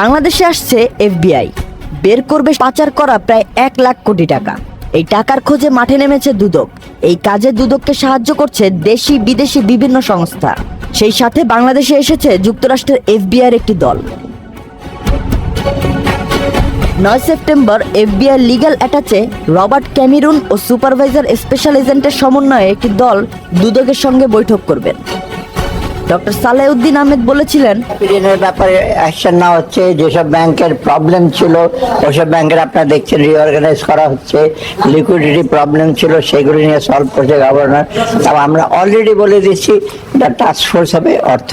বাংলাদেশে আসছে এফবিআই। বের করবে পাচার করা প্রায় এক লাখ কোটি টাকা। এই টাকার খোঁজে মাঠে নেমেছে দুদক। এই কাজে দুদককে সাহায্য করছে দেশি বিদেশি বিভিন্ন সংস্থা। সেই সাথে বাংলাদেশে এসেছে যুক্তরাষ্ট্রের এফবিআইয়ের একটি দল। নয় September FBI legal attache Robert Cameron ও সুপারভাইজার স্পেশাল এজেন্টের সমন্বয়ে একটি দল দুদকের সঙ্গে বৈঠক করবেন। ডক্টর সালেউদ্দিন আহমেদ বলেছিলেন ঋণের ব্যাপারে অ্যাকশন না হচ্ছে যেসব ব্যাংকের প্রবলেম ছিল ওসব ব্যাংকের আপনারা দেখছেন রিঅর্গানাইজ করা হচ্ছে লিকুইডিটি প্রবলেম ছিল সেগুলি নিয়ে সলভ করছে গভর্নর তবে আমরা অলরেডি বলে দিচ্ছি এটা টাস্ক ফোর্স হবে অর্থ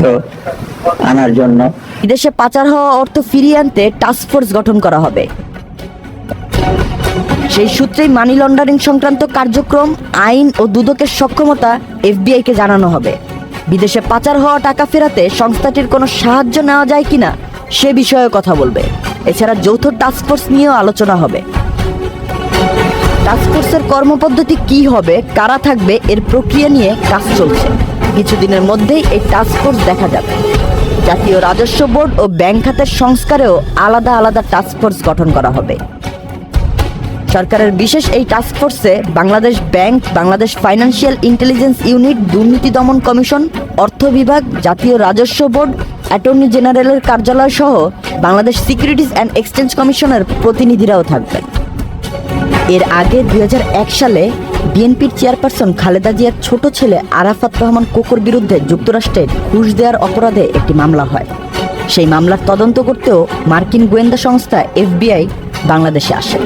আনার জন্য। বিদেশে পাচার হওয়া অর্থ ফিরিয়ে আনতে টাস্ক ফোর্স গঠন করা হবে। সেই সূত্রেই মানি লন্ডারিং সংক্রান্ত কার্যক্রম আইন ও দুদকের সক্ষমতা এফবিআই কে জানানো হবে। বিদেশে পাচার হওয়া টাকা ফেরাতে সংস্থাটির কোনো সাহায্য নেওয়া যায় কিনা সে বিষয়ে কথা বলবে। এছাড়া যৌথ টাস্ক ফোর্স নিয়েও আলোচনা হবে। টাস্কফোর্সের কর্মপদ্ধতি কি হবে, কারা থাকবে, এর প্রক্রিয়া নিয়ে কাজ চলছে। কিছুদিনের মধ্যেই এই টাস্কফোর্স দেখা যাবে। জাতীয় রাজস্ব বোর্ড ও ব্যাংক খাতের সংস্কারেও আলাদা আলাদা টাস্কফোর্স গঠন করা হবে। সরকারের বিশেষ এই টাস্কফোর্সে Bangladesh bank, Bangladesh financial intelligence unit দুর্নীতি দমন কমিশন, অর্থ বিভাগ, জাতীয় রাজস্ব বোর্ড অ্যাটর্নি জেনারেলের কার্যালয় সহ বাংলাদেশ সিকিউরিটিজ অ্যান্ড এক্সচেঞ্জ কমিশনের প্রতিনিধিরাও থাকবেন। এর আগে দুই হাজার এক সালে বিএনপির চেয়ারপারসন খালেদা জিয়ার ছোট ছেলে আরাফাত রহমান কোকর বিরুদ্ধে যুক্তরাষ্ট্রে ঘুষ দেওয়ার অপরাধে একটি মামলা হয়। সেই মামলার তদন্ত করতেও মার্কিন গোয়েন্দা সংস্থা এফবিআই বাংলাদেশে আসে